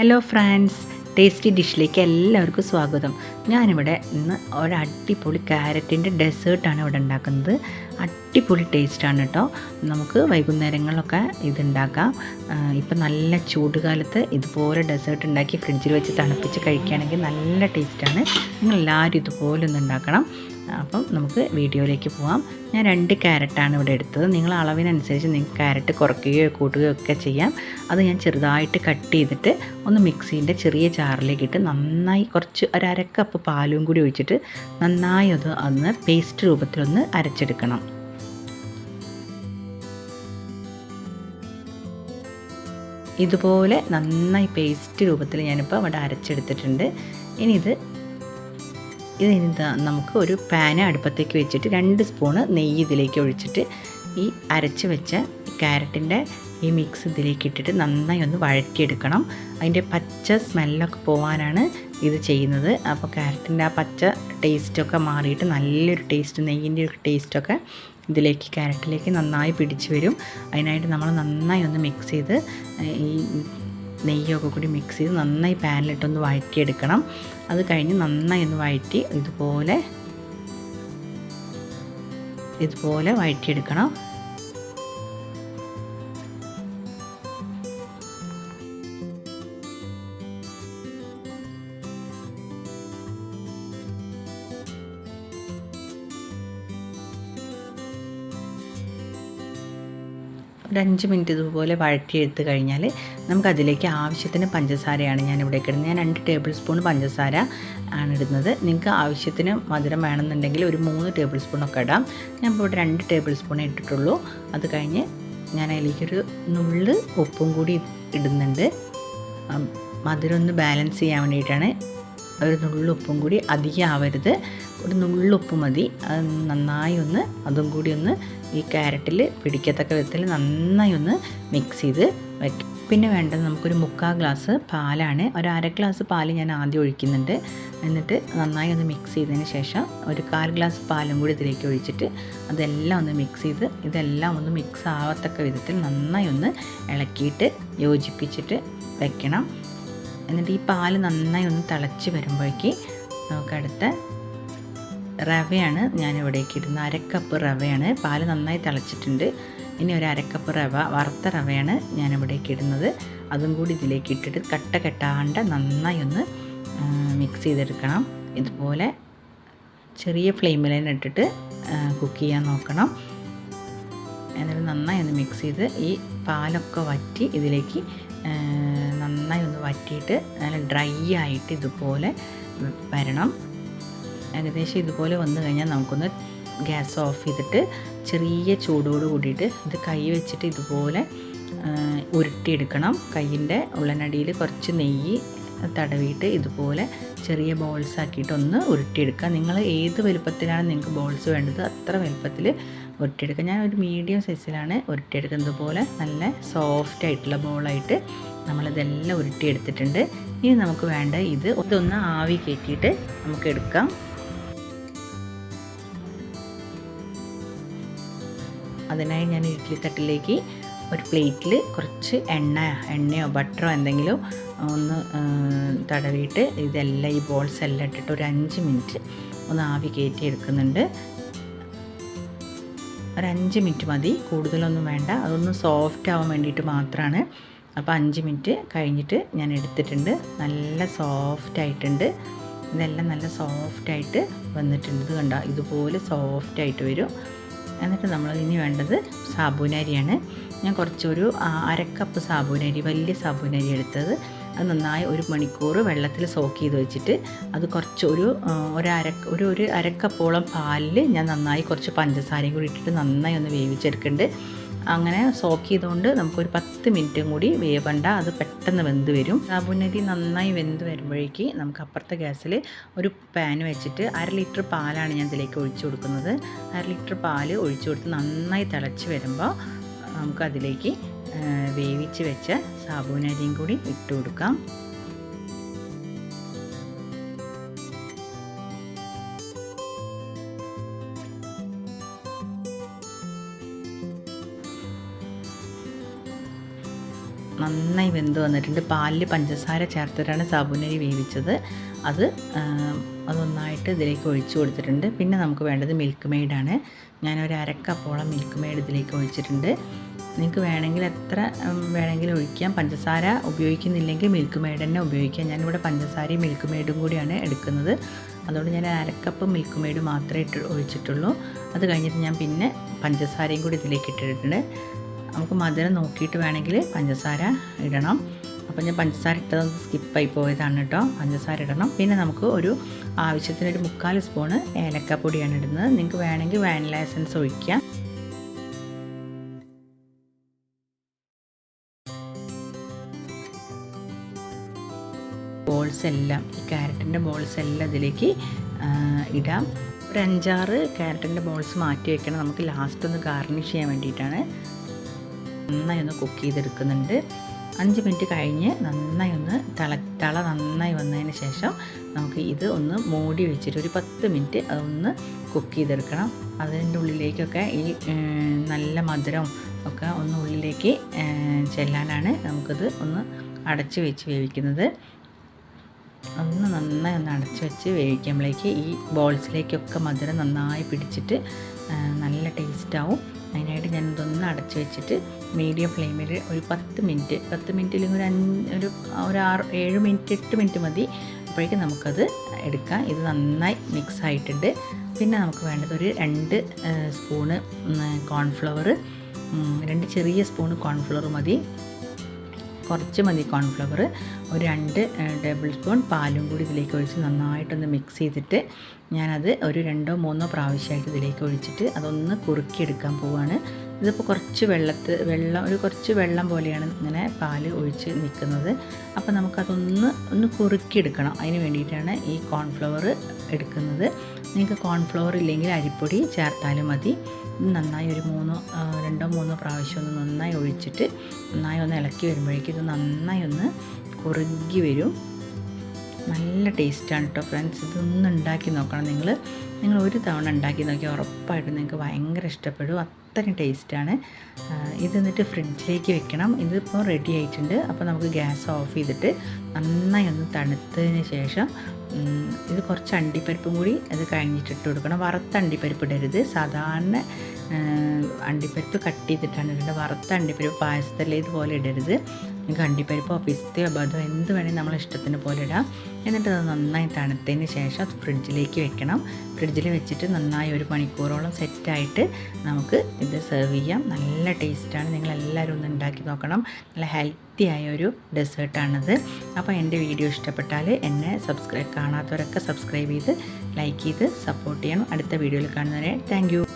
Hello friends tasty ഡിഷിലേക്ക് എല്ലാവർക്കും സ്വാഗതം. ഞാനിവിടെ ഇന്ന് ഒരു അടിപൊളി ക്യാരറ്റിന്റെ ഡെസേർട്ടാണ് ഇവിടെ ഉണ്ടാക്കുന്നത്. അടിപൊളി ടേസ്റ്റാണ് കേട്ടോ നമുക്ക് വൈകുന്നേരങ്ങളിലൊക്കെ ഇതുണ്ടാക്കാം. ഇപ്പം നല്ല ചൂടുകാലത്ത് ഇതുപോലെ ഡെസേർട്ട് ഉണ്ടാക്കി ഫ്രിഡ്ജിൽ വെച്ച് തണുപ്പിച്ച് കഴിക്കുകയാണെങ്കിൽ നല്ല ടേസ്റ്റാണ് നിങ്ങൾ എല്ലാവരും ഇതുപോലെ ഒന്ന് ഉണ്ടാക്കണം. അപ്പം നമുക്ക് വീഡിയോയിലേക്ക് പോവാം. ഞാൻ രണ്ട് ക്യാരറ്റാണ് ഇവിടെ എടുത്തത്. നിങ്ങൾ അളവിനനുസരിച്ച് നിങ്ങൾക്ക് ക്യാരറ്റ് കുറയ്ക്കുകയോ കൂട്ടുകയോ ഒക്കെ ചെയ്യാം. അത് ഞാൻ ചെറുതായിട്ട് കട്ട് ചെയ്തിട്ട് ഒന്ന് മിക്സീന്റെ ചെറിയ ജാറിലേക്ക് ഇട്ട് നന്നായി കുറച്ച് ഒരു അരക്കപ്പ് പാലും കൂടി ഒഴിച്ചിട്ട് നന്നായി അത് അന്ന് പേസ്റ്റ് രൂപത്തിലൊന്ന് അരച്ചെടുക്കണം. ഇതുപോലെ നന്നായി പേസ്റ്റ് രൂപത്തിൽ ഞാനിപ്പോൾ അവിടെ അരച്ചെടുത്തിട്ടുണ്ട്. ഇനി ഇത് ഇത് നമുക്ക് ഒരു പാന് അടുപ്പത്തേക്ക് വെച്ചിട്ട് രണ്ട് സ്പൂണ് നെയ്യ് ഇതിലേക്ക് ഒഴിച്ചിട്ട് ഈ അരച്ച് വെച്ച ക്യാരറ്റിന്റെ ഈ മിക്സ് ഇതിലേക്ക് ഇട്ടിട്ട് നന്നായി ഒന്ന് വഴറ്റിയെടുക്കണം. അതിന്റെ പച്ച സ്മെല്ലൊക്കെ പോകാനാണ് ഇത് ചെയ്യുന്നത്. അപ്പോൾ ക്യാരറ്റിന്റെ ആ പച്ച ടേസ്റ്റൊക്കെ മാറിയിട്ട് നല്ലൊരു ടേസ്റ്റ് നെയ്യിന്റെ ഒരു ടേസ്റ്റൊക്കെ ഇതിലേക്ക് ക്യാരറ്റിലേക്ക് നന്നായി പിടിച്ചു വരും. അതിനായിട്ട് നമ്മൾ നന്നായി ഒന്ന് മിക്സ് ചെയ്ത് ഈ നെയ്യൊക്കെ കൂടി മിക്സ് ചെയ്ത് നന്നായി പാനിലിട്ടൊന്ന് വഴറ്റിയെടുക്കണം. അത് കഴിഞ്ഞ് നന്നായി ഒന്ന് വഴറ്റി ഇതുപോലെ ഇതുപോലെ വഴറ്റിയെടുക്കണം. ഒരു അഞ്ച് മിനിറ്റ് ഇതുപോലെ വഴറ്റിയെടുത്ത് കഴിഞ്ഞാൽ നമുക്കതിലേക്ക് ആവശ്യത്തിന് പഞ്ചസാരയാണ് ഞാൻ ഇവിടെ ഇടുന്നത്. ഞാൻ രണ്ട് ടേബിൾ സ്പൂൺ പഞ്ചസാര ആണ് ഇടുന്നത്. നിങ്ങൾക്ക് ആവശ്യത്തിന് മധുരം വേണമെന്നുണ്ടെങ്കിൽ ഒരു മൂന്ന് ടേബിൾ സ്പൂണൊക്കെ ഇടാം. ഞാൻ ഇപ്പോൾ ഇവിടെ രണ്ട് ടേബിൾ സ്പൂണേ ഇട്ടിട്ടുള്ളൂ. അത് കഴിഞ്ഞ് ഞാൻ അതിലേക്കൊരു നുള്ള് ഉപ്പും കൂടി ഇടുന്നുണ്ട്. മധുരം ഒന്ന് ബാലൻസ് ചെയ്യാൻ വേണ്ടിയിട്ടാണ് ഒരു നുള്ളുപ്പും കൂടി അധികം ആവരുത് ഒരു നുള്ളുപ്പ് മതി. അത് നന്നായി ഒന്ന് അതും കൂടി ഒന്ന് ഈ ക്യാരറ്റിൽ പിടിക്കത്തക്ക വിധത്തിൽ നന്നായി ഒന്ന് മിക്സ് ചെയ്ത് വയ്ക്കും പിന്നെ വേണ്ടത് നമുക്കൊരു മുക്കാൽ ഗ്ലാസ് പാലാണ്. ഒരു അര ഗ്ലാസ് പാൽ ഞാൻ ആദ്യം ഒഴിക്കുന്നുണ്ട്. എന്നിട്ട് നന്നായി ഒന്ന് മിക്സ് ചെയ്തതിന് ശേഷം ഒരു കാൽ ഗ്ലാസ് പാലും കൂടി ഇതിലേക്ക് ഒഴിച്ചിട്ട് അതെല്ലാം ഒന്ന് മിക്സ് ചെയ്ത് ഇതെല്ലാം ഒന്ന് മിക്സ് ആവത്തക്ക വിധത്തിൽ നന്നായി ഒന്ന് ഇളക്കിയിട്ട് യോജിപ്പിച്ചിട്ട് വെക്കണം. എന്നിട്ട് ഈ പാൽ നന്നായി ഒന്ന് തിളച്ച് വരുമ്പോഴേക്ക് നമുക്കടുത്ത റവയാണ് ഞാൻ ഇവിടേക്ക് ഇടുന്നത്. അരക്കപ്പ് റവയാണ്. പാൽ നന്നായി തിളച്ചിട്ടുണ്ട്. ഇനി ഒരു അരക്കപ്പ് റവ വറുത്ത റവയാണ് ഞാൻ ഇവിടേക്ക് ഇടുന്നത്. അതും കൂടി ഇതിലേക്ക് ഇട്ടിട്ട് കട്ട കെട്ടാണ്ട് നന്നായി ഒന്ന് മിക്സ് ചെയ്തെടുക്കണം. ഇതുപോലെ ചെറിയ ഫ്ലെയിമിൽ തന്നെ ഇട്ടിട്ട് കുക്ക് ചെയ്യാൻ നോക്കണം. എന്നിട്ട് നന്നായി ഒന്ന് മിക്സ് ചെയ്ത് ഈ പാലൊക്കെ വറ്റി ഇതിലേക്ക് നന്നായി ഒന്ന് വറ്റിയിട്ട് നല്ല ഡ്രൈ ആയിട്ട് ഇതുപോലെ വരണം. ഏകദേശം ഇതുപോലെ വന്നു കഴിഞ്ഞാൽ നമുക്കൊന്ന് ഗ്യാസ് ഓഫ് ചെയ്തിട്ട് ചെറിയ ചൂടോട് കൂടിയിട്ട് ഇത് കൈ വെച്ചിട്ട് ഇതുപോലെ ഉരുട്ടിയെടുക്കണം. കയ്യിന്റെ ഉള്ളനടിയിൽ കുറച്ച് നെയ്യ് തടവിയിട്ട് ഇതുപോലെ ചെറിയ ബോൾസ് ആക്കിയിട്ട് ഒന്ന് ഉരുട്ടിയെടുക്കുക. നിങ്ങൾ ഏത് വലുപ്പത്തിലാണ് നിങ്ങൾക്ക് ബോൾസ് വേണ്ടത് അത്ര വലുപ്പത്തിൽ ഉരുട്ടിയെടുക്കുക ഞാൻ ഒരു മീഡിയം സൈസിലാണ് ഉരുട്ടിയെടുക്കുന്നത് പോലെ നല്ല സോഫ്റ്റ് ആയിട്ടുള്ള ബോളായിട്ട് നമ്മളിതെല്ലാം ഉരുട്ടിയെടുത്തിട്ടുണ്ട്. ഇനി നമുക്ക് വേണ്ട ഇത് ഇതൊന്ന് ആവി കയറ്റിയിട്ട് നമുക്ക് എടുക്കാം. അതിനായി ഞാൻ ഇഡ്ഡലി തട്ടിലേക്ക് ഒരു പ്ലേറ്റിൽ കുറച്ച് എണ്ണ എണ്ണയോ ബട്ടറോ എന്തെങ്കിലും ഒന്ന് തടവിയിട്ട് ഇതെല്ലാം ഈ ബോൾസ് എല്ലാം ഇട്ടിട്ട് ഒരു അഞ്ച് മിനിറ്റ് ഒന്ന് ആവി കയറ്റി എടുക്കുന്നുണ്ട് ഒരു അഞ്ച് മിനിറ്റ് മതി. കൂടുതലൊന്നും വേണ്ട. അതൊന്ന് സോഫ്റ്റ് ആവാൻ വേണ്ടിയിട്ട് മാത്രമാണ് അപ്പോൾ അഞ്ച് മിനിറ്റ് കഴിഞ്ഞിട്ട് ഞാൻ എടുത്തിട്ടുണ്ട്. നല്ല സോഫ്റ്റ് ആയിട്ടുണ്ട്. ഇതെല്ലാം നല്ല സോഫ്റ്റ് ആയിട്ട് വന്നിട്ടുണ്ട്. ഇത് കണ്ട? ഇതുപോലെ സോഫ്റ്റ് ആയിട്ട് വരും. എന്നിട്ട് നമ്മൾ ഇനി വേണ്ടത് സാബൂനരിയാണ്. ഞാൻ കുറച്ചൊരു അരക്കപ്പ് സാബൂനരി വലിയ സാബൂനരി എടുത്തത്. അത് നന്നായി ഒരു മണിക്കൂർ വെള്ളത്തിൽ സോക്ക് ചെയ്ത് വെച്ചിട്ട് അത് കുറച്ച് ഒരു ഒരര ഒരു ഒരു അരക്കപ്പോളം പാലിൽ ഞാൻ നന്നായി കുറച്ച് പഞ്ചസാരയും കൂടി ഇട്ടിട്ട് നന്നായി ഒന്ന് വേവിച്ചെടുക്കുന്നുണ്ട്. അങ്ങനെ സോക്ക് ചെയ്തുകൊണ്ട് നമുക്കൊരു പത്ത് മിനിറ്റും കൂടി വേവണ്ട അത് പെട്ടെന്ന് വെന്ത് വരും. സാബുനരി നന്നായി വെന്ത് വരുമ്പോഴേക്ക് നമുക്ക് അപ്പുറത്തെ ഗ്യാസിൽ ഒരു പാൻ വെച്ചിട്ട് അര ലിറ്റർ പാലാണ് ഞാൻ ഇതിലേക്ക് ഒഴിച്ചു കൊടുക്കുന്നത്. അര ലിറ്റർ പാൽ ഒഴിച്ചു കൊടുത്ത് നന്നായി തിളച്ച് വരുമ്പോൾ നമുക്കതിലേക്ക് വേവിച്ച് വെച്ച സാബുനരിയും കൂടി ഇട്ട് കൊടുക്കാം. നന്നായി വെന്ത് വന്നിട്ടുണ്ട്. പാലിൽ പഞ്ചസാര ചേർത്തിട്ടാണ് സാബുനരി വേവിച്ചത്. അത് അതൊന്നായിട്ട് ഇതിലേക്ക് ഒഴിച്ചു കൊടുത്തിട്ടുണ്ട്. പിന്നെ നമുക്ക് വേണ്ടത് മിൽക്ക് മെയ്ഡാണ് ഞാനൊരു അരക്കപ്പോളം മിൽക്ക് മെയ്ഡ് ഇതിലേക്ക് ഒഴിച്ചിട്ടുണ്ട്. നിങ്ങൾക്ക് വേണമെങ്കിൽ എത്ര വേണമെങ്കിലും ഒഴിക്കാം. പഞ്ചസാര ഉപയോഗിക്കുന്നില്ലെങ്കിൽ മിൽക്ക് മെയ്ഡ് തന്നെ ഉപയോഗിക്കാം. ഞാനിവിടെ പഞ്ചസാരയും മിൽക്ക് മെയ്ഡും കൂടിയാണ് എടുക്കുന്നത്. അതുകൊണ്ട് ഞാൻ അരക്കപ്പ് മിൽക്ക് മെയ്ഡ് മാത്രമേ ഇട്ട് ഒഴിച്ചിട്ടുള്ളൂ. അത് കഴിഞ്ഞിട്ട് ഞാൻ പിന്നെ പഞ്ചസാരയും കൂടി ഇതിലേക്ക് ഇട്ടിട്ടുണ്ട്. നമുക്ക് മധുരം നോക്കിയിട്ട് വേണമെങ്കിൽ പഞ്ചസാര ഇടണം. അപ്പോൾ ഞാൻ പഞ്ചസാര ഇട്ടത് സ്കിപ്പായി പോയതാണ് കേട്ടോ പഞ്ചസാര ഇടണം. പിന്നെ നമുക്ക് ഒരു ആവശ്യത്തിനൊരു മുക്കാൽ സ്പൂണ് ഏലക്കപ്പൊടിയാണ് ഇടുന്നത്. നിങ്ങൾക്ക് വേണമെങ്കിൽ വാനില എസൻസ് ഒഴിക്കാം. ബോൾസ് എല്ലാം ഈ ക്യാരറ്റിന്റെ ബോൾസ് എല്ലാം ഇതിലേക്ക് ഇടാം. ഒരു അഞ്ചാറ് ക്യാരറ്റിന്റെ ബോൾസ് മാറ്റി വെക്കണം. നമുക്ക് ലാസ്റ്റ് ഒന്ന് ഗാർണിഷ് ചെയ്യാൻ വേണ്ടിയിട്ടാണ്. നന്നായി ഒന്ന് കുക്ക് ചെയ്തെടുക്കുന്നുണ്ട്. അഞ്ച് മിനിറ്റ് കഴിഞ്ഞ് നന്നായി ഒന്ന് തള തള നന്നായി വന്നതിന് ശേഷം നമുക്ക് ഇത് ഒന്ന് മൂടി വെച്ചിട്ട് ഒരു പത്ത് മിനിറ്റ് അതൊന്ന് കുക്ക് ചെയ്തെടുക്കണം. അതിന്റെ ഉള്ളിലേക്കൊക്കെ ഈ നല്ല മധുരം ഒക്കെ ഒന്ന് ഉള്ളിലേക്ക് ചെല്ലാനാണ് നമുക്കിത് ഒന്ന് അടച്ച് വെച്ച് വേവിക്കുന്നത്. ഒന്ന് നന്നായി ഒന്ന് അടച്ചു വെച്ച് വേവിക്കുമ്പോഴേക്ക് ഈ ബോൾസിലേക്കൊക്കെ മധുരം നന്നായി പിടിച്ചിട്ട് നല്ല ടേസ്റ്റാവും അതിനായിട്ട് ഞാൻ ഇതൊന്ന് അടച്ചു വെച്ചിട്ട് മീഡിയം ഫ്ലെയിമിൽ ഒരു പത്ത് മിനിറ്റ് പത്ത് മിനിറ്റ് ഇല്ലെങ്കിൽ ഒരു ഒരു ഒരു ആറ് ഏഴ് മിനിറ്റ് എട്ട് മിനിറ്റ് മതി. അപ്പോഴേക്കും നമുക്കത് എടുക്കാം. ഇത് നന്നായി മിക്സ് ആയിട്ടുണ്ട്. പിന്നെ നമുക്ക് വേണ്ടത് ഒരു രണ്ട് സ്പൂണ് കോൺഫ്ലവർ രണ്ട് ചെറിയ സ്പൂണ് കോൺഫ്ലവർ മതി. കുറച്ച് മതി കോൺഫ്ലവർ. ഒരു രണ്ട് ടേബിൾ സ്പൂൺ പാലും കൂടി ഇതിലേക്ക് ഒഴിച്ച് നന്നായിട്ടൊന്ന് മിക്സ് ചെയ്തിട്ട് ഞാനത് ഒരു രണ്ടോ മൂന്നോ പ്രാവശ്യമായിട്ട് ഇതിലേക്ക് ഒഴിച്ചിട്ട് അതൊന്ന് കുറുക്കിയെടുക്കാൻ പോവുകയാണ് ഇതിപ്പോൾ കുറച്ച് വെള്ളത്ത് വെള്ളം ഒരു കുറച്ച് വെള്ളം പോലെയാണ് ഇങ്ങനെ പാൽ ഒഴിച്ച് നിൽക്കുന്നത് അപ്പോൾ നമുക്കതൊന്ന് ഒന്ന് കുറുക്കിയെടുക്കണം. അതിന് വേണ്ടിയിട്ടാണ് ഈ കോൺഫ്ലവർ എടുക്കുന്നത്. നിങ്ങൾക്ക് കോൺഫ്ലവർ ഇല്ലെങ്കിൽ അരിപ്പൊടി ചേർത്താലും മതി. നന്നായി ഒരു മൂന്നോ രണ്ടോ മൂന്നോ പ്രാവശ്യം ഒന്ന് നന്നായി ഒഴിച്ചിട്ട് നന്നായി ഒന്ന് ഇളക്കി വരുമ്പോഴേക്കും ഇത് നന്നായി ഒന്ന് കുറുകി വരും. നല്ല ടേസ്റ്റാണ് കേട്ടോ ഫ്രണ്ട്സ് ഇതൊന്ന് ഉണ്ടാക്കി നോക്കണം നിങ്ങൾ. നിങ്ങൾ ഒരു തവണ ഉണ്ടാക്കി നോക്കിയാൽ ഉറപ്പായിട്ടും നിങ്ങൾക്ക് ഭയങ്കര ഇഷ്ടപ്പെടും. അത്രയും ടേസ്റ്റാണ് ഇത് എന്നിട്ട് ഫ്രിഡ്ജിലേക്ക് വെക്കണം. ഇതിപ്പോൾ റെഡി ആയിട്ടുണ്ട്. അപ്പോൾ നമുക്ക് ഗ്യാസ് ഓഫ് ചെയ്തിട്ട് നന്നായി ഒന്ന് തണുത്തതിന് ശേഷം ഇത് കുറച്ച് അണ്ടിപ്പരിപ്പും കൂടി അത് കഴിഞ്ഞിട്ട് ഇട്ട് കൊടുക്കണം. വറുത്ത അണ്ടിപ്പരിപ്പ് ഇടരുത്. സാധാരണ അണ്ടിപ്പരിപ്പ് കട്ട് ചെയ്തിട്ടാണ് ഇടേണ്ടത്. വറുത്ത അണ്ടിപ്പരിപ്പ് പായസത്തിൽ ഇതുപോലെ ഇടരുത്. നിങ്ങൾക്ക് അണ്ടിപ്പരിപ്പോ പിസ്തയോ ബദോ എന്ത് വേണമെങ്കിൽ നമ്മൾ ഇഷ്ടത്തിന് പോലെ ഇടാം. എന്നിട്ട് അത് നന്നായി തണുത്തതിന് ശേഷം അത് ഫ്രിഡ്ജിലേക്ക് വെക്കണം. ഫ്രിഡ്ജിൽ വെച്ചിട്ട് നന്നായി ഒരു മണിക്കൂറോളം സെറ്റായിട്ട് നമുക്ക് ഇത് സെർവ് ചെയ്യാം. നല്ല ടേസ്റ്റാണ് നിങ്ങൾ എല്ലാവരും ഒന്ന് ഉണ്ടാക്കി നോക്കണം. നല്ല ഹെൽത്തി ആയ ഒരു ഡെസേർട്ടാണിത് അപ്പോൾ എന്റെ വീഡിയോ ഇഷ്ടപ്പെട്ടാൽ എന്നെ സബ്സ്ക്രൈബ് കാണാത്തവരൊക്കെ സബ്സ്ക്രൈബ് ചെയ്ത് ലൈക്ക് ചെയ്ത് സപ്പോർട്ട് ചെയ്യണം. അടുത്ത വീഡിയോയിൽ കാണുന്നവരെ താങ്ക്